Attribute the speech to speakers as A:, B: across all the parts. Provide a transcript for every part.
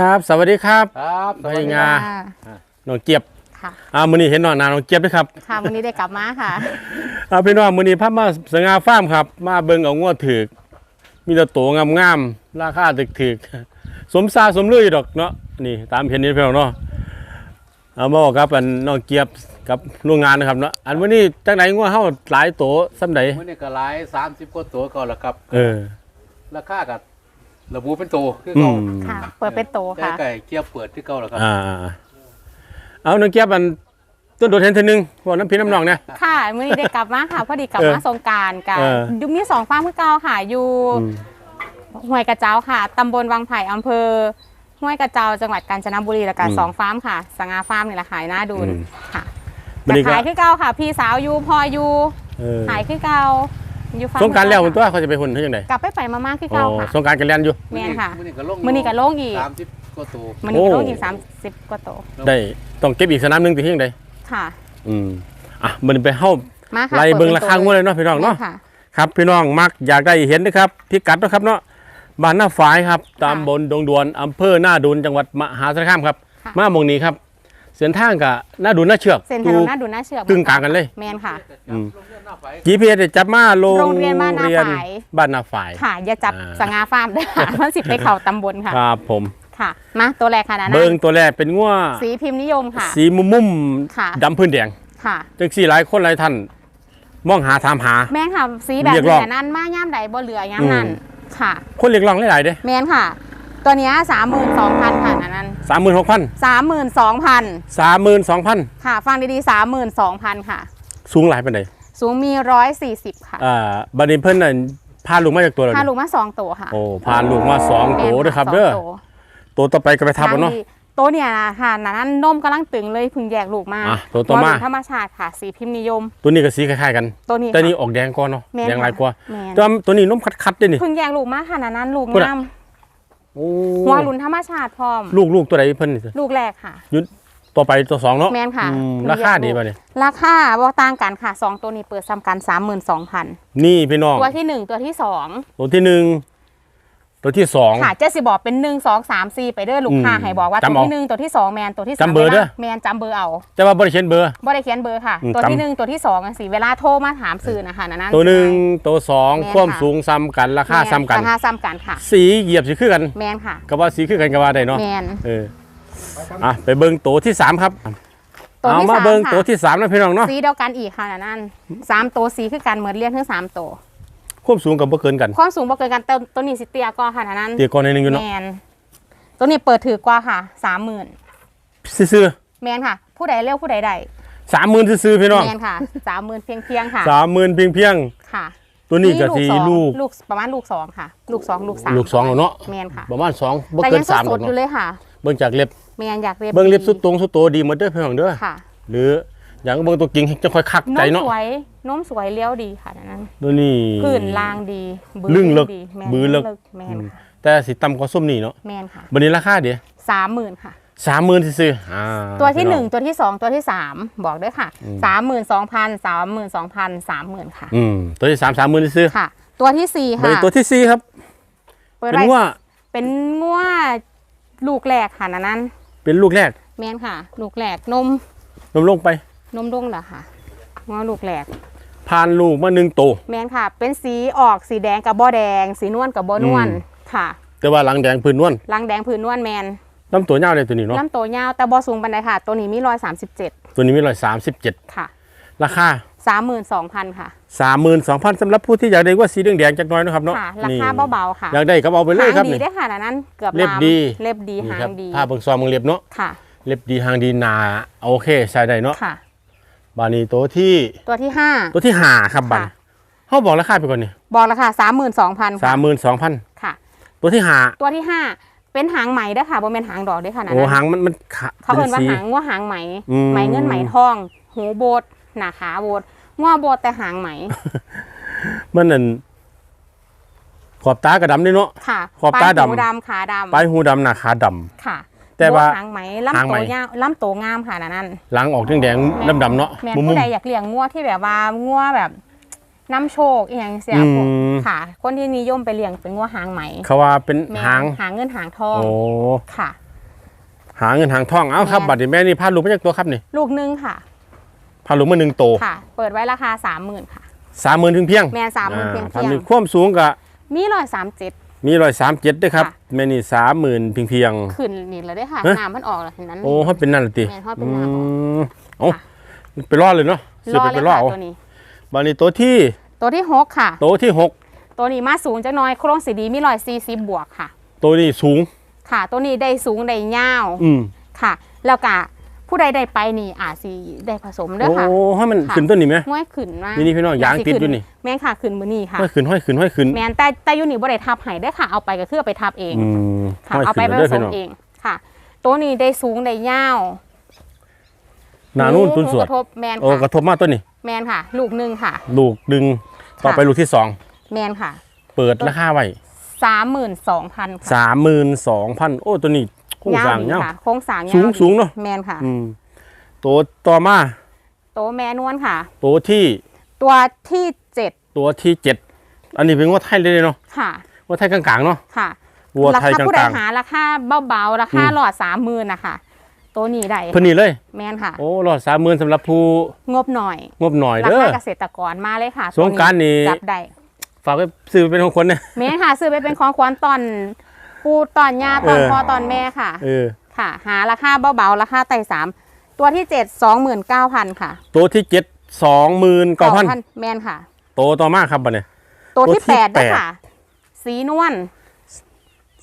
A: ครับ สวัสดีครับ
B: ครับ
A: ไปงา
C: ค่ะ
A: น้องเจี๊ยบ
C: ค่ะ
A: อ่ามื้อนี้เห็นน้องนาน้องเจี๊ยบด้วยครับ
C: ค่ะวันนี้ได้กลับมาค่ะ
A: อ่าพี่น้องมื้อนี้พามาสง่าฟาร์มครับ มาเบิ่งเอางวดถึก มีแต่โตงามๆราคาถึกๆสมซาสมลืออยู่ดอกเนาะนี่ตามเห็นนี่พี่น้องเนาะเอามาบอกครับอันน้องเจี๊ยบกับโรงงานนะครับเนาะอันมื้อนี้จังไหนงัวเฮาหลายโตซำใด
B: มื่อนี้ก็หลายสามสิบกว่าตัวก่อนแล้วครับ
A: เออ
B: ราคากับ ระบุเป็นตัวคือ
A: อื
B: เก่าม
C: ค่ะ เปิดเป็นโต
B: แต่
C: ค่ะ
B: ไก่เกียบเปิดที่เก่าแล้วครับ
A: อ่าๆเอาน้องเจี๊ยบอันต้นโดดเห็นเทีนึงบอกน้ำพี่น้ำนองเนี่ย
C: ค่ะวันนี้ได้กลับมาค่ะ พอดีกลับ
A: เออ
C: มาสงกรารกัน
A: เออ
C: ยุมีสองฟาร์มคือเก่าค่ะ อยู่
A: อืม
C: ห้วยกระเจ้าค่ะ ตำบลวังไผ่อำเภอห้วยกระเจ้าจังหวัดกาญจนบุรีแล้วก็
A: อืม
C: สองฟาร์มค่ะ สง่าฟาร์มนี่แหละขายหน้าดูน
A: อืม
C: ค่ะ
A: วันนี้ก็
C: ขายคือเก่าค่ะ พี่สาวอยู่พออยู่
A: เออ
C: ขายคือเก่า อยู่ฟาร์ม
A: สงกรารแล้วมัน
C: คือ
A: ตั
C: เก่
A: วเขาจะไปหุ่นเท่าจังได
C: กลับไปไปมามาคือ
A: อ๋อ
C: เก่าค่ะ
A: สงกรารกันเรียนอยู่
C: แม่นค่ะ
B: มื่อนี้ก็ลง
C: มื้อนี้ก็ลงอีก
B: สามสิบกว่าตัว
C: มันนี่ก็
A: โอ้
C: ลงอีกสามสิบกว่าโต
A: ได้ต้องเก็บอีกสนามหนึงที่ยังได
C: ค่ะ
A: อืมอะมันไปเฮา
C: มาค่ะ
A: ไล่เบิ่งราคางวด
C: ปิ
A: เลยเนาะพี่น้องเนาะ
C: แม่ค่ะ
A: ครับพี่น้องมักอยากได้เห็นนะครับพิกัดเนาะครับเนาะบ้านหน้าฝายครับตำบลดงดวนอำเภอหน้าดูนจังหวัดมหาสารคามครับ
C: ค่ะ
A: มาหมองนี้ครับ เส้นทางกับหน้าดูนหน้าเชือก
C: เส้นถ
A: อนยู่
C: นหน้าดูหน้าเชือก
A: กึ่งกลางกันเลย
C: แมนค่ะ
A: อืม
B: โรงเรียนหน้าไฟ
A: GPS เนี่ยจับมาโรง
C: โรงเรียนบ้านนาฝาย
A: บ้านนาฝาย
C: ค่ะ อย่าจับ
A: อ่า
C: สง่าฟาร์มด้วยค่ะมันสิไปเข่าตำบลค่ะ
A: ครับผม
C: ค่ะ มาตัวแรกค่ะนะ
A: เบิ่งตัวแรกเป็นงัว
C: สีพิมพ์นิยมค่ะ
A: สีมุมมุมๆ
C: ค่ะ
A: ดำพื้นแดง
C: ค่ะ
A: จังสี่หลายคนหลายท่านมองหาถามหา
C: แม่นค่ะ สีแบบ
A: เรียกร้อง
C: นี้นั้นมาย่ามใดบ่เหลือย่ามนั้น
A: อืม
C: ค่ะ
A: คนเรียกร้องหลายๆเด้
C: แมนค่ะ ตัวเนี้สามหมื่นสองพันค่ะนะนั้น
A: สามหมื่นหกพัน
C: สามหมื่นสองพัน
A: สามหมื่นสองพัน
C: ค่ะ ฟังดีๆสามหมื่นสองพันค่ะ
A: สูงหลายเป็นไหน
C: สูงมีร้อยสี่สิบค่ะ
A: อ่าบัดนี้เพิ่นน่ะพาลูกมาจากตัวเรา
C: พา
A: เนี่ย
C: ลูกมาสองตัวค่ะ
A: โอ้พาลูกมาสอง
C: แม่
A: โต
C: น
A: ด้วยครับ
C: สง
A: เด้อ
C: ตัว
A: ตัวต่อไปก็ไปทับเอาเนาะ
C: ดีตัวเนี่ยนะค่ะนะนั้นนมกำลังตึงเลยเพึ่งแยกลูกมา
A: อะตัวต่อมา
C: หัวหลุธรรมชาติค่ะ สีพิมพ์นิยม
A: ตัวนี้ก็สีคล้ายๆกัน
C: ตัวนี้
A: แต่นี่
C: ค่ะ
A: ออกแดงก่อนเนาะ
C: แม่น
A: แดงหลายกว่า
C: แม่น
A: แต่ว่าตัวนี้นมคัดๆด้วยนี่
C: เพึ่งแยกลูกมาค่ะนะนั้นลูก
A: พูดอะ
C: งาม
A: โอ้
C: หัวหลุนธรรมชาติพร้อม
A: ลูกลูกตัวใดเพิ่นนี่
C: ลูกแรกค่ะ
A: ตัวไปตัวสองเนาะ
C: แม่นค่ะ
A: อืม
C: ลูก
A: ราคา
C: แยกลูก
A: ดีป่ะเนี่ย
C: ราคาบ่ต่างกันค่ะสองตัวนี้เปิดซ้ำกัน32,000
A: นี่พี่น้อง
C: ตัวที่หนึ่งตัวที่สอง
A: ตัวที่หนึ่ง ตัวที่สอง
C: ค่ะเจะสิบอกเป็นหนึ่งสองสามสี่ไปเด้อลูกค้า
A: อืม
C: ให้บอกว่า
A: จำ
C: ตัว
A: เอา
C: ที่หนึ่งตัวที่สองแมนตัวที่สาม
A: จำเบอร์เด้อ
C: วลาแมนจำเบอร์เอา
A: แต่ว่าบริเขียนเบอร์
C: บ่ได้เขียนเบอร์ค่ะ
A: อืม
C: ตัวที่
A: จำ
C: หนึ่งตัวที่สองอะสิเวลาโทรมาถามสื่อนะคะนะนั่น
A: ตัวหนึ่งตัวสอง
C: แม่น
A: ความ
C: ค่ะ
A: สูงซ้ำกันราคาซ้ำกัน
C: ราคาซ้ำกันค่ะ
A: สีเหยียบสีคือกัน
C: แมนค่ะ
A: ก็ว่าสีคือกันก็ว่าได้เนาะ
C: แมน
A: เอออะไปเบิ้งตัวที่สามครับ
C: ตัว
A: เอา
C: ที่
A: มา
C: สาม
A: เบิ้ง
C: ค่ะ
A: ตัวที่สามนะพี่น้องเนาะ
C: สีเดียวกันอีกค่ะนะนั่นสามตัวสีคือกันเหมือนเรียนทั้งสามตัว
A: ความสูงกับบ่เกินกัน
C: ความสูงบ่เกินกันตัวตัวนี้สิเตียก็ค่ะนะนั่น
A: เตียก่อนในหนึงอยู่เนาะ
C: แมนตัวนี้เปิดถือกว่าค่ะสามหมื่น
A: ซื่อ
C: แมนค่ะ ผู้ใดเร็วผู้ใดได้
A: ๆสามหมื่นซื่อๆพี่น้อง
C: แมนค่ะสามหมื่นเพียงเพียงๆค่ะ
A: สามหมื่นเพียงเพียง
C: ค่ะ
A: ๆตัวนี้ก็สี
C: สอง
A: ลูก
C: ลูกประมาณลูกสองค่ะ ลูกสองลูกสาม
A: ลูกสองแล้วเนาะ
C: แมนค่ะ
A: ประมาณสองบ่
C: แต่
A: เกิ
C: ยั
A: น
C: ง
A: สาม
C: ส
A: หรอ
C: ด
A: ก
C: ๆอยู่
A: เนาะ
C: เลยค่ะ
A: เบิ้งจากเล็บ
C: แมนอยากเรียบ
A: เบิ้งเล็บ
C: ดี
A: สุดตรงสุดโตดีหมดเด้อพี่น้องเด้อ
C: ค่ะ
A: หรือ อย่างเบิ้งตัวกิ่งจะค่อยคัก
C: น
A: ใจ
C: ม
A: เนาะ
C: สวยนมสวยเลี้ยวดีค่ะอันนั้น
A: ตัวนี้
C: ผื่นลางดีบื้
A: ลึ่งเลิก
C: ดีแมน
A: บื้อเลิก
C: แมนค่ะ
A: แต่สิต่ำกว่าส้มนี่เนาะ
C: แมนค่ะ
A: บันนี้ราคาเดียว
C: สามหมื่นค่ะ
A: สามหมื่นซื่อๆอ่า
C: ตัวที่
A: พี่
C: ห
A: อ
C: นึ่งตัวที่สองตัวที่สามบอกด้วยค่ะสามหมื่นสองพันสามหมื่นสองพันสามหมื่นค่ะ
A: อืมตัวที่สามสามหมื่นซื่อ
C: ค่ะ ตัวที่สี่
A: บัน
C: ค่ะ
A: นี้ตัวที่สี่ครับ
C: เปิด
A: เป็น
C: ไว้
A: ว่า
C: เป็นงัวลูกแรกค่ะอันนั้น
A: เป็นลูกแรก
C: แมนค่ะ ลูกแรกนม
A: นมลงไป
C: นมดงเหรอค่ะงัวลูกแรก
A: ผ่านลูกมาหนึ่งโต
C: แมนค่ะ เป็นสีออกสีแดงกับบ่อแดง สีนวลกับบ่อนวล
A: อืม
C: ค่ะ
A: แต่ว่าหลังแดงพื้นนวล
C: ลังแดงผืนนวลแมน
A: ลำตัวเน่าวเลยตัวนี้เนาะ
C: ลำตัวยาวแต่บ่สูงปันไดค่ะ ตัวนี้มีร้อยสามสิบเจ็ด
A: ตัวนี้มีร้อยสามสิบเจ็ด
C: ค่ะ
A: ราคา
C: สามหมื่นสองพันค่ะ
A: สามหมื่นสองพันสำหรับผู้ที่อยากได้ว่าสีแดงๆจักหน้อยนะครับเนาะ
C: ค่ะรา
A: นี่
C: คาเบาๆค่ะ
A: อยากได้ก็เอาไปเลยครับ
C: หางดี
A: นี่
C: ได้อค่ะอันนั้นเกือบ
A: เล็บ
C: ลาม
A: ดี
C: เล็บดี
A: นี่
C: หา
A: ครับ
C: งดี
A: ผ้าเบิ่งซอมมึงเล็บเนาะ
C: ค่ะ
A: เล็บดีหางดีหนาโอเคใช้ได้เนาะ
C: ค่ะ
A: บานี้ตัวที่
C: ตัวที่ห้า
A: ตัวที่หาครับบัน
C: ค่ะ
A: เขาบอกราคาไปก่อนนี่
C: บอกราคาสามหมื่นสองพัน
A: สามหมื่นสองพัน
C: ค่ะ
A: ตัวที่หา
C: ตัวที่ห้าเป็นหางไหมเด้อค่ะบ่เป็นหางดอกเด้อค่ะนั่น
A: โอ้
C: นะ
A: หางมันมันข
C: เขาเอิ้นว่า
A: สี
C: หางว่าหางไหม
A: อืม
C: ไหมเงินไหมทองหูโบดหน้าขาโบดง้อโบดแต่หางไหม
A: มันนั่นขอบตากระดำนี่เนาะ
C: ค่ะ
A: ขอบตา
C: ปลย
A: ดำ
C: หูดำขาดำ
A: ปลายหูดำหน้าขาดำ
C: ค่ะ
A: แต่ว่า
C: โบดหางไหม
A: หาง
C: ลำ
A: ไหม
C: โตวยาวลำโตงามค่ะนั่นนั่น
A: หลังออกแดงๆดำๆเนาะ
C: แม่น
A: มุม
C: ผู้ใดอยากเลี้ยงงัวที่แบบว่างัวแบบน้ำโชคอีหยังเสีย
A: อืม
C: พวกค่ะ คนที่นิยมไปเลี้ยงเป็นงัวหางไหม
A: ๆเขาว่าเป็น
C: แม่น
A: หาง
C: หางเงินหางทอง
A: โอ้
C: ค่ะ
A: หาเงินหางทองเอาครับ
C: แม่น
A: บัตรแม่นี่พาลูกมาจากตัวครับนี่
C: ลูกหนึงค่ะ
A: พาลูกมาหนึ่งโต
C: ค่ะ เปิดไว้ราคาสามหมื่นค่ะ
A: สามหมื่นถึงเพียง
C: แม่สามหมื่นเพียง
A: พัน
C: เพียง
A: หนึ่งความสูงก็
C: มีร้อยสามเจ็ด
A: มีร้อยสามเจ็ดด้วยครับ
C: ค่ะ
A: แม่นี่สามหมื่นเพียงเพียง
C: ขึ้นนี่เลยได้อค่ะ
A: เอ๊ะ
C: น้ำมันออกแล้วเห็นนั้น
A: โอ้เขาเป็นนั่นละติ
C: แม่นเขาเป็นนั่น
A: อืมเอ้า
C: ค่ะ
A: ไปรอดเลยเนาะ
C: รอ
A: ไป
C: เล
A: ไป
C: ย
A: รอ
C: ค่ะ
A: เอา
C: ตัวนี้
A: บัตรนี้ตัวที่
C: ตัวที่หกค่ะ
A: ตัวที่หก
C: ตัวนี้มาสูงจักหน้อยโครงสีดีมีร้อยสี่สิบบวกค่ะ
A: ตัวนี้สูง
C: ค่ะ ตัวนี้ได้สูงได้ยาว
A: อืม
C: ค่ะ แล้วก็ ผู้ใดได้ไปนี่อาจสิได้ผสมเด้อ
A: โอ้
C: ค่ะ
A: ให้มัน
C: ค่ะ
A: ขึ้นต้นนี่ไหม
C: ห้วยขึ้นมา
A: นี่นี่พี่น้องยางติดอยู่นี่
C: แม่นค่ะขึ้นมือนี่ค่ะ
A: ห้อยขึ้นห้อยขึ้นห้อยขึ้น
C: แม่นแต่แต่อยู่นี่บ่ได้ทับให้เด้อค่ะเอาไปก็คือเอาไปทับเอง
A: อืม
C: ค่ะ
A: ห้อย
C: เอา
A: ขึ้
C: ไป
A: น
C: ผ
A: เด้อ
C: ส
A: พี่
C: ม
A: น้อง
C: เองค่ะ ตัวนี้ได้สูงได้ยาว
A: หนานุ่นตุนสวด
C: กระทบแมน
A: โอ้ก
C: ค่ะ
A: ระทบมากตัวนี้
C: แมนค่ะ ลูกหนึ่งค่ะ
A: ลูกดึงต่อไปลูกที่สอง
C: แมนค่ะ
A: เปิดราคาไว้
C: สามหมื่นสองพันค่ะ
A: สามหมื่นสองพันโอ้ตัวนี้ โครงสร้าง
C: ดี
A: เนาะ
C: ค่ะโค้งสร้าง
A: สูง
C: ยาวดี
A: สูงเนอะ
C: แมนค่ะ
A: อืมตัวต่อมา
C: ตัวแมนวลค่ะ
A: ตัวที่
C: ตัวที่เจ็ด
A: ตัวที่เจ็ดอันนี้เป็นวัวไทยเลยเนาะ
C: ค่ะ
A: วัวไทยกลางๆเนาะ
C: ค่ะ
A: วัว
C: รา
A: ไทย
C: คากผู้ใด
A: ลาง
C: หาราคาเบาๆราคา
A: อืม
C: หลอดสามหมื่นนะคะตัวนี้ได้
A: ๆเพิ่นนี่เลย
C: แมนค่ะ
A: โอ้รอดสามหมื่นสำหรับผู้
C: งบหน่อย
A: งบหน่อย
C: รา
A: เด้อ
C: คาเกษตรกรมาเลยค่ะ
A: สงกรานต์นี่
C: จับได้
A: ฝากไว้ซื้อเป็นของคนเนี่ย
C: แม่นค่ะ ซื้อไปเป็นของขวัญตอน ปูตอนย่าตอน
A: เออ
C: พ่อตอนแม่ค่ะ
A: เออ
C: ค่ะ หาราคาเบาๆราคาไต่สามตัวที่เจ็ดสองหมื่นเก้าพันค่ะ
A: ตัวที่เจ็ดสองหมื่นเก้าพัน
C: แมนค่ะ
A: ตัวต่อมาครับบัดเนี่ย
C: ตัวที่
A: ตัวที่
C: แปด
A: แป
C: ด้ว
A: ด
C: ยค่ะ สีนวล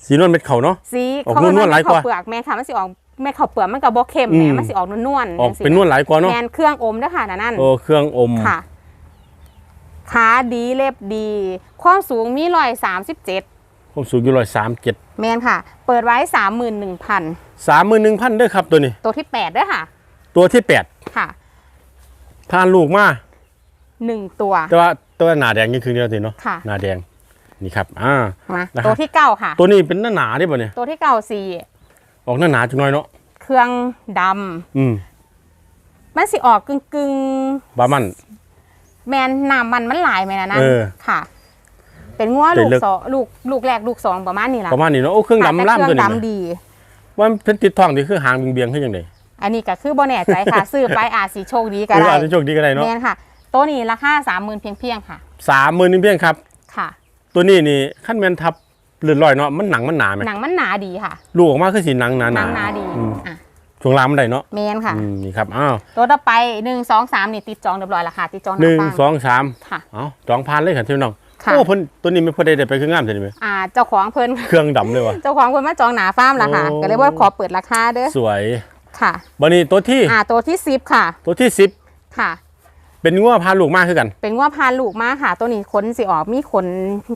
A: สีนวลเม็ดเขาเนาะ
C: สี
A: ออก
C: เขา
A: นวลๆหลายกว่า
C: เปลือกแม่ค่ะมันสิออกแม่เขาวเปลือกมันกับโบเข้ม
A: อื
C: แม่
A: ม
C: มันสิออกนวลๆ
A: ออก
C: จังซี้
A: เป็นนวลหลายกว่าเนาะ
C: แมนเครื่องอมด้วยค่ะนั่น
A: โอ้เครื่องอม
C: ค่ะขาดีเล็บดี ความสูงมีร้อยสามสิบเจ็ด
A: ผมสูงอยู่ร้อยสามเจ็ด
C: แมนค่ะ เปิดไว้สามหมื่นหนึ่งพัน
A: สามหมื่นหนึ่งพันเด้อครับตัวนี้
C: ตัวที่แปดด้วยค่ะ
A: ตัวที่แปด
C: ค่ะ
A: พานลูกมา
C: หนึ่งตัว
A: แต่ว่าตัวหนาแดงนี่คือเดียวสิเนาะ
C: ค่ะ
A: หนาแดงนี่ครับอ่า
C: มา
A: นะครับ
C: ตัวที่เก้าค่ะ
A: ตัวนี้เป็นหน้าหนาได้ป่ะเนี่ย
C: ตัวที่เก้าสี่
A: ออกหน้าหนาจังน้อยเนาะ
C: เครื่องด
A: อืมำ
C: มันสิออกกึ่งกึ่ง
A: บามัน
C: ๆแมนน้ำมันมันหลายไหมนะนั่น
A: เออ
C: ค่ะ เป็นงัว
A: ได้
C: ลูก
A: เลิก
C: สองลูกลูกแรกลูกสองประมาณนี้ละ
A: ประมาณนี้เนาะโอ้เครื่อง
C: ค่ะแต่
A: ดำล่าม
C: เค
A: ตัว
C: รื่อง
A: นี้
C: ดำดี
A: ว่ามันเป็นติดทองนี่คือหางเบียงๆขึ้นยังไง
C: อันนี้ก็คือบ่แน่ใจค่ะ ซื้อไปอาจสิโชคดีก็
A: เออ
C: ได้
A: อาจจะโชคดีก็ได้เนาะ
C: แมนค่ะ ตัวนี้ราคาสามหมื่นเพียงเพียงๆค่ะ
A: สามหมื่นนี่เพียงครับ
C: ค่ะ
A: ตัวนี้นี่ขั้นแมนทับเลือดลอยเนาะมันหนังมันหนาไหม
C: หนังมันหนาดีค่ะ
A: ลูกออกมาคือสีหนังหนา
C: ห
A: ห
C: นั
A: นาง
C: หนาดี
A: อืม
C: อะ
A: ช่วงล่างมันได้เนาะ
C: แมนค่ะ
A: อืมนี่ครับอ้าว
C: ตัวต่อไปหนึ่งสองสามนี่ติดจองเรียบร้อยแล้วค่ะติดจอง
A: หนึ่ง
C: ฟั
A: สองสาม
C: ค่ะ
A: เอาจองพานเลยค่ะที่น้อง
C: ค่ะ
A: โอ้เพิ่นตัวนี้ไม่พอได้ได้ไปเครื่องงามใช่ไหม
C: อ่าเจ้าของเพิ่น
A: เครื่องดำเลยวะ
C: เจ้าของเพิ่นมาจองหนาฟาร์มแล้วค่ะ
A: โอ้
C: ก็เลยว่าขอเปิดราคาเด้อ
A: สวย
C: ค่ะ
A: บันนี้ตัวที่
C: อ่าตัวที่สิบค่ะ
A: ตัวที่สิบ
C: ค่ะ
A: เป็นงัวพาลูกมากขึ้นกัน
C: เป็นว่าพาลูกมาค่ะ ตัวนี้ขนสิออกมีขน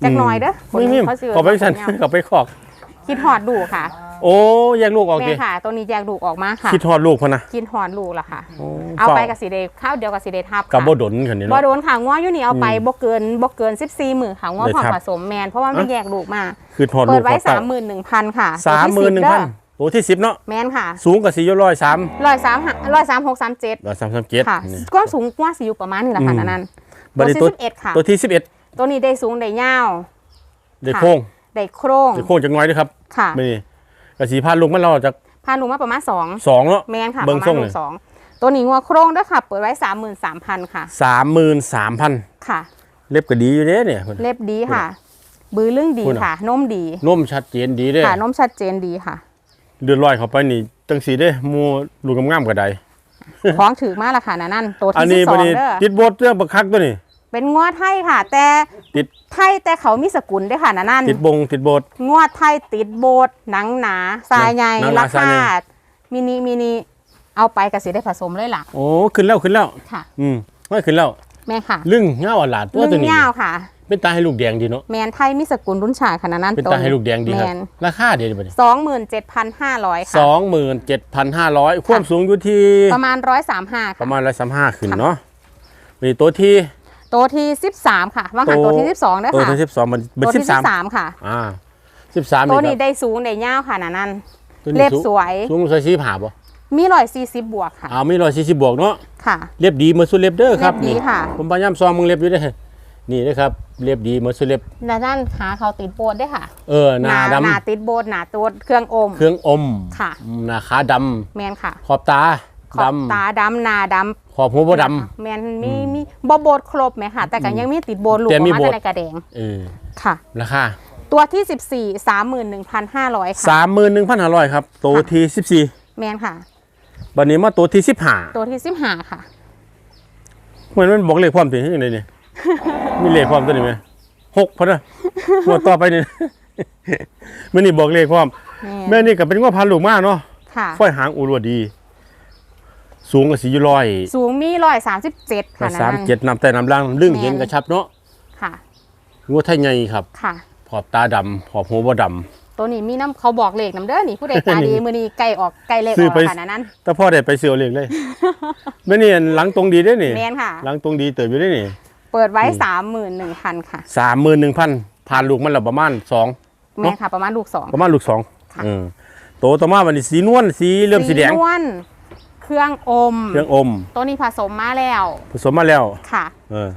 C: จักหน้อยเด้อขน
A: ไม่มี
C: เขาสิ
A: ขอไปสัน
C: ขนยาว
A: ขอไปขอก
C: คิดหอดลูกค่ะ
A: โอ้แยกลูกออก
C: แม่
A: ดิ
C: ค่ะ ตัวนี้แยกลูกออกมาค่ะ
A: คิดทอดลูกพอนะ
C: คิดหอดลูกละค่ะ
A: โอ้
C: เอาไป
A: ฝ้
C: กับสีเดข้าวเดียวกับสีเดทับ
A: กับ
C: ค่ะ
A: โบดนขันนี้
C: บ่
A: เนาะ
C: โดนค่ะง้ออยู่นี่เอาไป
A: อืม
C: บ่เกินบ่เกิน14มื้อค่ะง้อ
A: เลย
C: พร้อม
A: ครับ
C: ผสมแมนเพราะว่ามัน
A: อะ
C: แยกลูกมา
A: คือทอด
C: เปิ
A: ลู
C: ด
A: ก
C: ไว้
A: ขอ
C: สามหมื่นหนึ่งพันค่ะ
A: สามหมื่นหนึ่งพันตัวที่สิบเนาะ
C: แมนค่ะ
A: สูงกับสี่ร้อยสาม
C: ร้อยสามร้อยสามหกสามเจ็ด
A: ร้อยสามสามเจ็ด
C: ค่ะ
A: นี่
C: ความสูงกว่าสิอยู่ประมาณนี้แหละค่ะ
A: อืม
C: นั่นนั่น
A: บัดนี้
C: ตั
A: ตัวว
C: ที่สิบเอ็ดค่ะ
A: ตัวที่สิบเอ็ด
C: ตัวนี้ได้สูงได้ยาว
A: เด็ก
C: ค่ะ
A: โค้ง
C: ได้โครง
A: เด็กโค้งจังน้อยด้วยครับ
C: ค่ะ
A: ไม่นี่ กระสีพาลูกมันเราจาก
C: พาลูกมาประมาณสอง
A: สองเนาะ
C: แมนค่ะ
A: เบิ่
C: ป
A: ง
C: ระมา
A: ทร
C: ณ
A: ง
C: ลู
A: เลย
C: กสองตัวนี้งัวโครงด้วยค่ะ เปิดไว้สามหมื่นสามพันค่ะ
A: สามหมื่นสามพัน
C: ค่ะ
A: เล็บก็ดีอยู่เด้เนี่ย
C: เล็บดีค่ะ บือเรื่องดี
A: พูดน่ะ
C: ค่ะนมดี
A: นมชัดเจนดีเด้
C: ค่ะนมชัดเจนดีค่ะ
A: เดือดลอยเข้าไปนี่จังสีเด้หมูลูกงามๆก็ได้
C: ของถือมากละค่ะนั่นนั่นตัว
A: อัน
C: ที่
A: นี้
C: สิบส
A: บั
C: อ
A: ด
C: ง
A: นี้
C: เด้อ
A: ติดบทเรื่องบักคักตัวนี้
C: เป็นงวดไทยค่ะ แต่
A: ติด
C: ไทยแต่เขามีสกุลด้วยค่ะนั่นนั่น
A: ติดบงติดบท
C: งวดไทยติดโบสถ์หนังหนาทรายใหญ่
A: หนังหนา
C: รา
A: ทราย
C: คา
A: ใหญ่
C: มินิมินิเอาไปกสิได้ผสมเลยล่ะ
A: โอ้ขึ้นแล้วขึ้นแล้ว
C: ค่ะ
A: อืมไม่ขึ้นแล้ว
C: แม่ค่ะ
A: ลึ่งเงาอ่อนหลาดตัว
C: นึ่
A: ตัว
C: ง
A: นี้
C: ยาวค่ะ
A: เป็นตาให้ลูกแดงดีเนาะ
C: แมนไทยมีสกุลรุ่นชายขนาดนั้น
A: เป็นตาให้ลูกแดงดีครับ
C: แมน
A: ราคาเดียวบัดนี้
C: สองหมื่นเจ็ดพันห้าร้อย
A: ส
C: ค่ะ
A: องหมื่นเจ็ดพันห้าร้อยความสูงอยู่ที่
C: ประมาณร้อยสามห้า
A: ป
C: ค่ะ
A: ระมาณร้อยสามห้าขึ้น
C: ค่ะ
A: เนาะมีตัวที่
C: ตัวที่สิบสามค่ะว่างหัน
A: โต
C: ตัวที่สิบสองด้วย
A: ตัว
C: ค่ะ
A: ที่สิบสองมันเป็น
C: ตัว
A: สิบ
C: ที่
A: สา
C: สิ
A: ม
C: บสามค่ะ
A: อ่าสิบสาม
C: ตัว
A: นี่
C: นี้
A: ครับ
C: ได้สูงได้ยาวค่ะนั่นนั่น
A: ตัวนี้
C: เล็บ
A: สูง
C: สวย
A: สูงใส่ชีผ่าบ่
C: มีร้อยสี่สิบบวกค่ะ
A: อ้าวมีร้อยสี่สิบบวกเนาะ
C: ค่ะ
A: เล็บดีเหมือนสุดเล็บเด้อครับ
C: เล็บดี
A: นี่
C: ค่ะ
A: ผมพยายามซองมึงเล็บอยู่เด้อนี่นะครับเรียบดีหมดสุดเรียบ
C: ด้านด้านขาเขาติดโบสถ์ด้วยค่ะ
A: เออหน้าด
C: หนาติดโบสถ์หนาตัวเครื่องอมำ
A: เครื่องอม
C: ค่ะ
A: หน้าขาด
C: แมนค่ะำ
A: ขอบตา
C: ขอบ
A: ดำ
C: ตาดำหนาด
A: ขอบหัวบ่ดำ
C: แมนมีมีบ่โบสถ์ครบไหมค่ะ แต่ก็ยังมีติดโบสถ์ลูก
A: แต่
C: ออก
A: มี
C: มา
A: โบสถ์
C: แต่ในกระแดงำ
A: เออ
C: ค่ะ
A: ราคา
C: ตัวที่ 14 31,500 ค่ะ
A: สามหมื่นหนึ่งพันห้าร้อยครับ ตัวที่สิบสี่
C: แมนค่ะ
A: บันนี้มาตัวที่สิบห้า
C: ตัวที่15ค่ะ
A: เหมือนมันบอกเลขความถึงยังไงเนี่ย มีเลขความตัวนี้ไหมหกพอนะหมดต่อไปเนี่ยมื่อนี้บอกเลขความ
C: แม่
A: แม่นี่ก็เป็นว่าพันลูกมากเนาะ
C: ค่ะ
A: ฝ้อยหางอุรวดี สูงกว่าสี่ร้อย
C: สูงมี137ค่ะ
A: สาม
C: นั่น
A: เจ็ดนำแต่นำล่างลึ่ง
C: แม่น
A: เห็นกระชับเนาะ
C: ค่ะ
A: งัวไทยใหญ่ครับ
C: ค่ะ
A: ขอบตาดำขอบหัวบ่ด
C: ตัวนี้มีน้ำเขาบอกเลขน้ำเด้อนี่ผู้ใดตาดีมือนี้ไก่ออกไก่เลขอ
A: ซื้อ
C: อก
A: ไป
C: ค่ะนั่นนั้นำ
A: แต่พ่อได้ไปเสียวเลขเลยแม่นี่อันหลังตรงดีได้อนี่
C: แมนค่ะ
A: หลังตรงดีเติบอยู่ได้อนี่
C: เปิดไว้สามหมื่นหนึ่งพันค่ะ
A: สามหมื่นหนึ่งพันผ่านลูกมันละประมาณสอง
C: แมนค่ะประมาณลูกสอง
A: ประมาณลูกสอง
C: ค่ะ
A: เออโตต่อมาวันนี้สีนวลสีเริ่มสีแดง
C: นวล เครื่องอม
A: เครื่องอม
C: ตัวนี้ผสมมาแล้ว
A: ผสมมาแล้ว
C: ค่ะ
A: เออ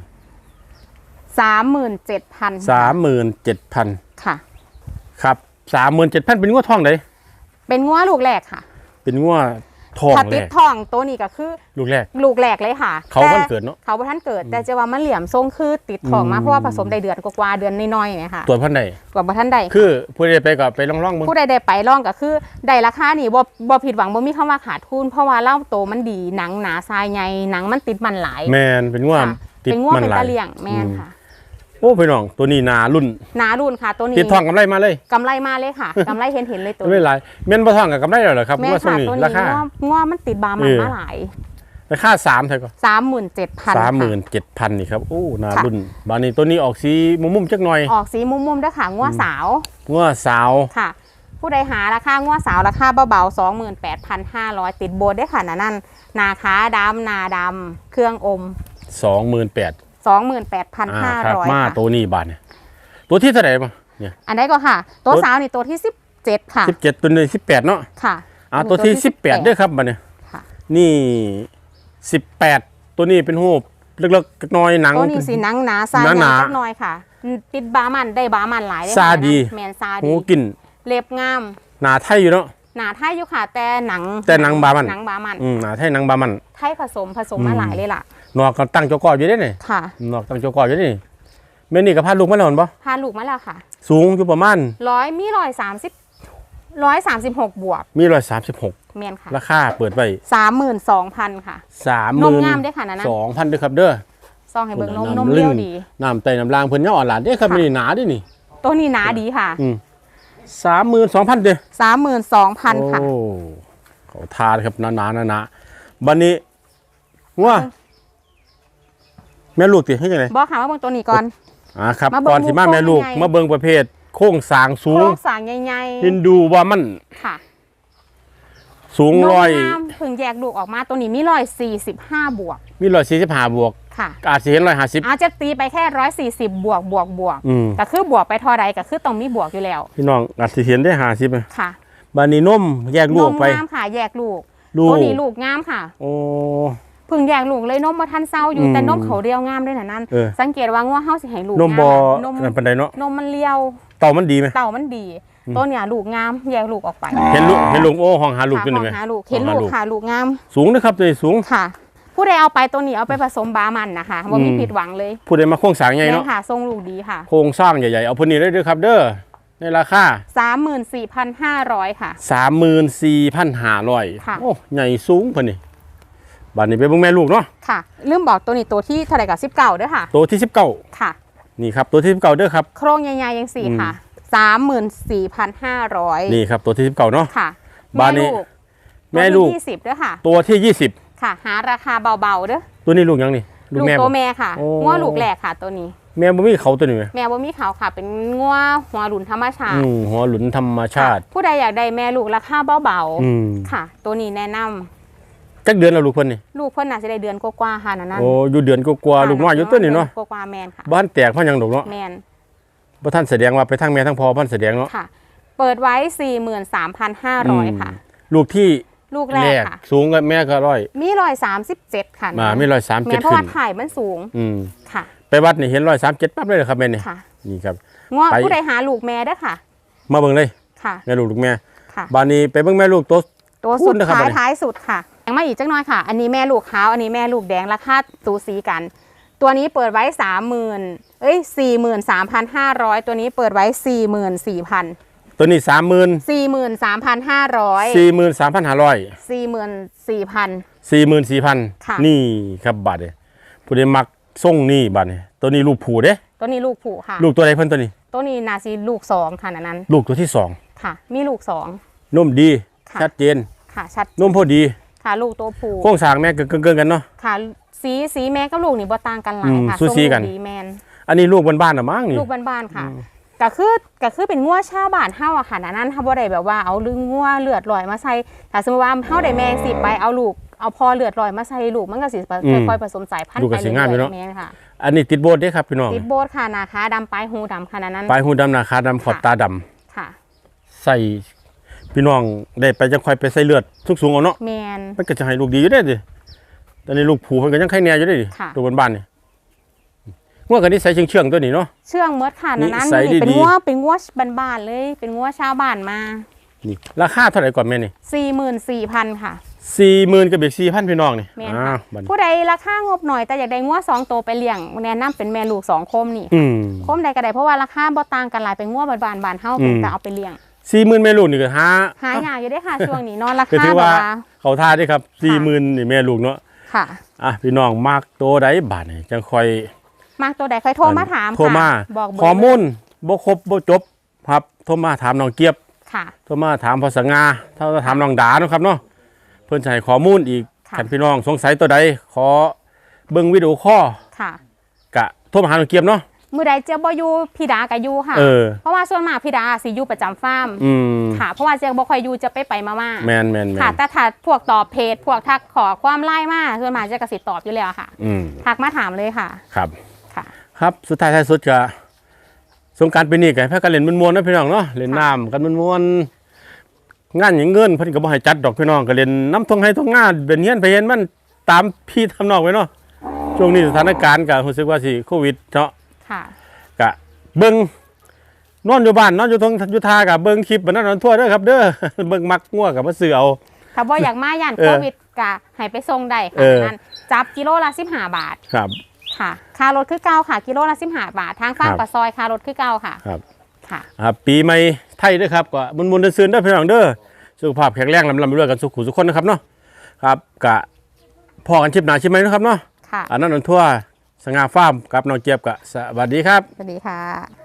C: สามหมื่นเจ็ดพัน
A: สามหมื่นเจ็ดพัน
C: ค่ะ
A: ครับสามหมื่นเจ็ดพันเป็นงัวทองไหน
C: เป็นงัวลูกแรกค่ะ
A: เป็นงัว ทอง
C: ถ้า
A: เล
C: ติด
A: ย
C: ทองตัวนี้ก็คือ
A: ลูกแรก
C: ลูกแรกเลยค่ะ
A: เขา
C: แต่
A: วันเกิดเนาะ
C: เขาบ่ท่านเกิด แต่จะว่ามันเหลี่ยมทรงคือติดทองมา
A: อืม
C: เพราะว่าผสมได้เดือนกว่าๆเดือนน้อยๆเนี่ยค่ะ
A: ตัวพันใด
C: กว่าบ่ท่านใด
A: คือผู้ใดไปก็ไปล่องๆมึง
C: ผู้ใดได้ไปร่องก็คือได้ราคานี่บ่บ่ผิดหวังบ่มีคำว่าขาดทุนเพราะว่าเล่าโตมันดีหนังหนาทรายใหญ่หนังมันติดมันหลาย
A: แมนเป็นงัว
C: ค่ะ
A: ติด
C: เป็นง่วง
A: มัน
C: เป็น
A: หลา
C: ตะ
A: ย
C: เลี่ยงแม่นค่ะ
A: โอ้พี่น้องตัวนี้หนารุ่น
C: หนารุ่นค่ะ ตัวนี้
A: ติดทองกำไรมาเลย
C: กำไรมาเลยค่ะกำไรเห็นเห็นเลยตัว
A: ไม่หลายแม่นบ่ทองกับกำไรแล้วเหรอครับ
C: แม่
A: ว่าช่ว
C: ค่ะ
A: งนี้
C: ตัว
A: รา
C: นี้
A: คา
C: ง่วงง่วงมันติดบามัน
A: เออ
C: มาหลาย
A: ราคาสามเท่าก็
C: สามหมื่นเจ็ดพัน
A: สามหมื่นเจ็ดพันนี่ครับโอ้หนา
C: ค่ะ
A: รุ่นบานนี้ตัวนี้ออกสีมุมๆจักหน่อย
C: ออกสีมุมๆด้วยค่ะง่วงสาว
A: งัวสาว
C: ค่ะ ผู้ใดหาราคาง่วงสาวราคาเบาๆสองหมื่นแปดพันห้าร้อยติดโบนได้วยค่ะนะนั่นนาขาดำนาดำเครื่องอม
A: สองหมื่นแปด
C: สองหมื่นแปดพัน
A: อ่า
C: ห้า
A: ครับ
C: ร้อย
A: มา
C: ค่ะ
A: ตัวนี้บาทเนี่ยตัวที่เท่าไหร่มาเนี่ย
C: อันนี้ก็ค่ะตัว
A: ตัว
C: สาวนี่ตัวที่สิบเจ็ดค่ะ
A: สิบเจ็ดตัวนี้สิบแปดเนาะ
C: ค่ะ
A: อ่าตัวที่สิบแปดด้วยครับบาทเนี่ย
C: ค่ะ
A: นี่สิบแปดตัวนี้เป็นหูปเล็กๆน้อยหนัง
C: ตัวนี้สีหนังหนาซา
A: หนา
C: ให
A: หนา
C: ญ่จักหน่อยค่ะ ติดบามันได้บามันหลายเลย
A: ซา
C: ค่ะ
A: ดี
C: แมนซา
A: หู
C: ดี
A: กิน
C: เล็บงาม
A: หนาไทยอยู่เนาะ
C: หนาไทยอยู่ค่ะแต่หนัง
A: แต่หนังบามัน
C: หนังบามัน
A: อืมหนาไทยหนังบามัน
C: ไทยผสมผสมมา
A: อืม
C: หลายเลยล่ะ
A: นอกก็ตั้งเจ้ากออยู่ได้นี่
C: ค่ะ
A: นอกตั้งเจ้ากออยู่ได้นี่แม่นี่ก็พาลูกมาแล้วเห็นปะ
C: พาลูกมาแล้วค่ะ
A: สูงอยู่ประมาณ
C: ร้อยมีร้อยสามสิบร้อยสามสิบหกบวก
A: มีร้อยสามสิบหก
C: แมนค่ะ
A: ราคาเปิดไว้
C: สามหมื่นสองพันค่ะ
A: สามห
C: น
A: มื่
C: ม
A: น
C: งามด้วยค่ะนะนะ
A: สองพันด้วยครับเด้อ
C: ซองให้เบิ่งนม
A: น้ำ
C: นม
A: ลึ่
C: เลี้
A: ง
C: ยวดี
A: น้ำไตน้ำลางเพิ่นยังอ่อนหลานเด้ครับ
C: ค่ะ
A: ไม่ได้หนาเด้นี่
C: ตัวนี้หนาดีค่ะ
A: อืมสามหมื่นสองพันเด้อ
C: สามหมื่นสองพันค่ะ
A: โอ้เขาทานครับหนาหนาหนาหนาบันนี้ว่า แม่ลูกติให้ยังไง
C: บอกค่ะว่าเบิ่งตัวนี้ก่อน
A: อ่าครับ
C: มาเบิ่ง
A: ก่อนสิมา
C: ลูก
A: แม่ลูก
C: โครงใหญ่
A: มาเบิ่งประเภท โค้งสร้างสู
C: โค
A: ง
C: รงสร้างใหญ่
A: เห็นดูว่ามัน
C: ๆค่ะ
A: สูง
C: นม
A: ร้อย
C: งามเพิ่งแยกลูกออกมาตัวนี้มีร้อยสี่สิบห้าบวก
A: มีร้อยสี่สิบห้าบวก
C: ค่ะ
A: อาจจะเห็นร้อยห้าสิบ
C: อาจจะตีไปแค่ร้อยสี่สิบบวกบวกบวก
A: อืม
C: ก็คือบวกไปเท่าใดก็คือต้องมีบวกอยู่แล้ว
A: พี่น้องอาจจะเห็นได้ห้าสิบ
C: ค่ะ
A: บันนี้นมแยกลูก
C: นม
A: ไป
C: งามค่ะแยกลูก
A: ลูก
C: ตัวนี้ลูกงามค่ะ
A: โอ้
C: เพิ่งแยกลูกเลยนมมาทันเศร้าอยู่
A: อืม
C: แต่นมเขาเรียวงามด้วยนะนั่น
A: เออ
C: สังเกตว่างัวเฮาสิให้ลูก
A: นมบอ
C: งามนม
A: นั่นปันไดเนาะ
C: นมมันเลียว
A: เต่ามันดีไหม
C: เต่ามันดี
A: อืม
C: ตัวเนี่ยลูกงามแยกลูกออกไป
A: เห็นลูกเห็นลูกโอ้ห้องหาลูกอยู่
C: ค่ะ
A: นี่ไหม
C: หาลูกเห็น
A: หา
C: ลู
A: ลู
C: ก
A: ก
C: ค่ะลูกงาม
A: สูงนะครับตัวนี้สูง
C: ค่ะ ผู้ใดเอาไปตัวนี้เอาไปผสมบามันนะคะว่ามี
A: อืม
C: ผิดหวังเลย
A: ผู้ใดมาโค้งสร้างใหญ่
C: แม่
A: เนาะ
C: นค่ะทรงลูกดีค่ะ
A: โครงสร้างใหญ่ๆ เอาพื้นนี้ได้ด้วยครับเด้อ ในราคา
C: 34,500 ค่ะ
A: 34,500
C: ค่ะ
A: โอ้ ใหญ่สูงเพิ่นนี่ บัดนี้เป็นเบิ่งแม่ลูกเนาะ
C: ค่ะลืมบอกตัวนี้ตัวที่เท่าไหร่กับ19ด้วยค่ะ
A: ตัวที่
C: ค่ะ
A: 19นี่ครับตัวที่19เด้อครับ
C: โครงใหญ่ๆยังสี่
A: อืม
C: ค่ะ34,500
A: นี่ครับตัวที่19เนาะ
C: ค่ะ
A: บ้านนี้
C: แม่
A: แม่
C: ลู
A: ลู
C: ก
A: ก
C: ตัวที่20ด้วยค่ะ
A: ตัวที่
C: ค่ะ หาราคาเบาๆเด้อ
A: 20ตัวนี้ลูกยังนี่ลู
C: ลู
A: ก
C: ก
A: แม่
C: ตัว
A: บ่
C: แม่ค่ะ
A: โอ้
C: งัวลูกแหลกค่ะตัวนี้
A: แม่บ่มีเขาตัวนี้ไหม
C: แม่บ่มีเขาค่ะ เป็นงัวหัวหลุนธรรมชา
A: อื
C: ติ
A: มหัวหลุนธรรมชาติ
C: ค่ะผู้ใดอยากได้แม่ลูกราคาเบา
A: อืม
C: ๆค่ะ ตัวนี้แนะนำ
A: จักเดือนแล้วลูกเพิ่นนี่
C: ลูกเพิ่นน่าจะได้เดือนกว่าๆค่ะนั่นนั่น
A: โอ้อยู่เดือนกว่าๆลูกน้อยอยู่ตัวนี้เนาะ
C: กว่าๆแมนค่ะ
A: บ้านแตกเพันยังดอกเนาะ
C: แมน
A: บ่ท่านแสดงว่าไปทั้งแม่ทั้งพ่อเพันแสดงเนาะ
C: ค่ะ เปิดไว้ 43,500ค่ะ
A: ลูกที่
C: ลูกแร
A: แร
C: ก
A: ก
C: ค่ะ
A: สูงกับแม่ก็ร้อย
C: มีร้อยสามสิบเจ็ดค่ะ
A: มาไม่ร้อยสาม
C: แม
A: เจ็ด
C: นเพราะ
A: ขึ้
C: ว่านถ่ายมันสูง
A: อืม
C: ค่ะ
A: ไปวัดนี่เห็นร้อยสามเจ็ดปั๊บเลยเหรอครับแม่นี่
C: ค่ะ
A: นี่ครับ
C: ง้อ
A: ไป
C: ผู้ใดหาลูกแม่เด้อค่ะ
A: มาเบิ่งเลย
C: ค่ะ
A: แม่ลูกลูกแม่
C: ค่ะ
A: บานนี้ไปเบิ่งแม่ลูกตัว
C: ตัว
A: พู
C: สุ
A: ด
C: ด
A: นะครับ
C: ท้าย
A: อันนี้
C: ท้ายสุดค่ะ ยังมาอีกจักหน่อยค่ะ อันนี้แม่ลูกขาว อันนี้แม่ลูกแดง ราคาสูสีกัน ตัวนี้เปิดไว้สามหมื่นเอ้ยสี่หมื่นสามพันห้าร้อยตัวนี้เปิดไว้สี่หมื่นสี่พัน
A: ตัวนี้สามหมื่น
C: สี่หมื่นสามพันห้าร้อย
A: สี่หมื่นสามพันห้าร้อย
C: สี่หมื่นสี่พัน
A: สี่หมื่นสี่พัน
C: ค่ะ
A: นี่ครับบาทเนี่ยผู้ใดมักส่งนี่บาทเนี่ยตัวนี้ลูกผูเด้
C: ตัวนี้ลูกผูค่ะ
A: ลูกตัวใดเพิ่นตัวนี้
C: ตัวนี้นาซีลูกสองค่ะอันนั้น
A: ลูกตัวที่สอง
C: ค่ะ มีลูกสอง
A: นุ่มดี
C: ค่ะ
A: ชัดเจน
C: ค่ะชัด
A: นุ่มพอดี
C: ค่ะลูกตัวผู
A: โค้งสร้างแม่เกินๆกันเนาะ
C: ค่ะสีสีแม่กับลูกนี่บ่ต่างกันหลายค่ะ
A: อืมสูสีกัน
C: ทรงลูดีแมน
A: อันนี้ลูกบ้านๆน่ะมั้งนี่
C: ลูกบ้านๆค่ะก็คือก็คือเป็นงัวชาวบ้านเฮาอะค่ะอันนั้นเฮาบ่ได้แบบว่าเอาลึงงัวเลือดลอยมาใส่ถ้าสมมติว่าเฮาได้แมงสิไปเอาลูกเอาพอเลือดลอยมาใส่ลูกมันก็สิค่อยๆผสมสายพันธุ์
A: ลูก
C: ไป
A: ก็สิ
C: เรื่
A: งามอยู่
C: อย
A: เนาะ
C: ๆแม่นค่ะ
A: อันนี้ติดโบสถ์เด้ครับพี่น้อง
C: ติดโบสค่ะนาคาดำปลายหูดำค่ะอันนั้น
A: ปลายหูดำหนาคาดำขอบตาดำ
C: ค่ะ
A: ใส่ พี่น้องได้ไปจังค่อยไปใส่เลือดสูงๆเอาเนาะ
C: แมน
A: มันก็จะให้ลูกดีอยู่ได้ดิตอนนี้ลูกผูมันก็ยังไข่แน่อยู่ได้ดิ
C: ค่ะ
A: ตัวบ้านๆนี่ง่วงกันนี่ใส่เชื่องๆตัวนี้เนาะ
C: เชื่องเมดค่ะ
A: นิ
C: อันนั้น
A: สัย
C: นี่เป็น
A: ดีๆ
C: งัวเป็นงัวบ้านๆเลย เป็นงัวชาวบ้านมา
A: นี่ราคาเท่าไหร่ก่อนแม่นี่
C: 44,000 ค่ะ
A: สี่หมื่นกับเบียสี่พันพี่น้องนี่
C: แม่น
A: อ้า
C: ค่ะ
A: วบัดนี้
C: ผู้ใดราคางบหน่อยแต่อยากได้งัวสองตัวไปเลี้ยงแนะนํเป็นแม่ลูกสองโคมนี่
A: อืม
C: โคมใดก็ได้เพราะว่าราคาบ่ต่างกันหลายเป็นงัวบ้านๆบ้านเฮา
A: อื
C: เป็น
A: ม
C: แต่เอาไปเลี้ยง
A: สี่หมื่นแม่ลูกนี่ก็หา
C: หายากอยู่เด้อค่ะช่วงนี้เนอนรา
A: ก็
C: คา
A: ถือ
C: แบบ
A: ว่า
C: ว่า
A: เขาท่าเด้ครับสี่หมื่นนี่แม่ลูกเนาะ
C: ค่ะ
A: อะพี่น้องมากตัวใดบาทนี่จังค่อย
C: มากตัวใดค่อยโทรมาถาม
A: โทรมา
C: ค่ะบอกเบอร์
A: ข้อมูลบ่ครบบ่จบครับโทรมาถามน้องเกียบ
C: ค่ะ
A: โทรมาถามพอสงาถ้าถามน้องดาเนาะครับเนาะเพิ่นจะให้ข้อมูลอีก
C: ค่ะ
A: คันพี่น้องสงสัยตัวใดขอเบิ่งวิดีโอคอล
C: ค่ะ
A: กะโทรมาหาน้องเกียบเนาะ
C: มือใดเจ้าบ่อยู่พี่ดากับอยู่ค่ะ
A: เออ
C: เพราะว่าส่วนมากพี่ดาสิอยู่ประจำฟาร์ม
A: อืม
C: ค่ะ เพราะว่าเจ้าบ่ค่อยอยู่จะไปไปมามา
A: แมนแมนแม
C: ค่ะ
A: น
C: แต่ถ้าพวกตอบเพจพวกทักขอความไล่มาส่วนมากเจะกระสิตอบอยู่แล้วค่ะ
A: อืม
C: ทักมาถามเลยค่ะ
A: ครับ
C: ค่ะ
A: ครับสุดท้ายท้ายสุดก็สงกรารปีนี้ก็ให้พากันเล่นมวนๆนะพี่น้องเนาะเล่นน้ำกันมวนๆงานหยังเงินเพิ่นก็บ่ให้จัดดอกพี่น้องก็เล่นน้ำทงให้ทงงานเป็นเฮียนไปเห็นมันตามพี่ทำนองไว้เนาะช่วงนี้สถานการณ์ก็รู้สึกว่าสิโควิดเนาะ
C: ค่ะ
A: กะเบิ่งนอนอยู่บ้านนอนอยู่ทงอยู่ทากะเบิ่งคลิปบันนั้นนอนทั่วเด้อครับเด้อเบิ่งมักงัวกับมาซื้อเอา
C: ถ้าบ่อยากมาย่าน
A: เออ
C: โควิดก็ให้ไปส่งได้ค่ะ
A: เออ
C: นั้นจับกิโลละ15บาท
A: ครับ
C: ค่ะค่ารถคือเก่าค่ะ กิโลละ15บาท ทางฟาร์ม
A: ครับ
C: ปะซอยค่ารถคือเก่าค่ะ
A: ครับ
C: ค่ะ
A: อ่าปีใหม่ไทยเด้อครับก็มุนๆซื่นๆเด้อพี่น้องเด้อสุขภาพแข็งแรงลำลำไปด้วยกันสุขุสุขคนนะครับเนาะครับกะพอกันชิปหนาชิปไหมนะครับเนาะ
C: ค่ะ
A: อันนั้นนนทั่ว สง่าฟาร์มกับน้องเจี๊ยบกะสวัสดีครับ
C: สวัสดีค่ะ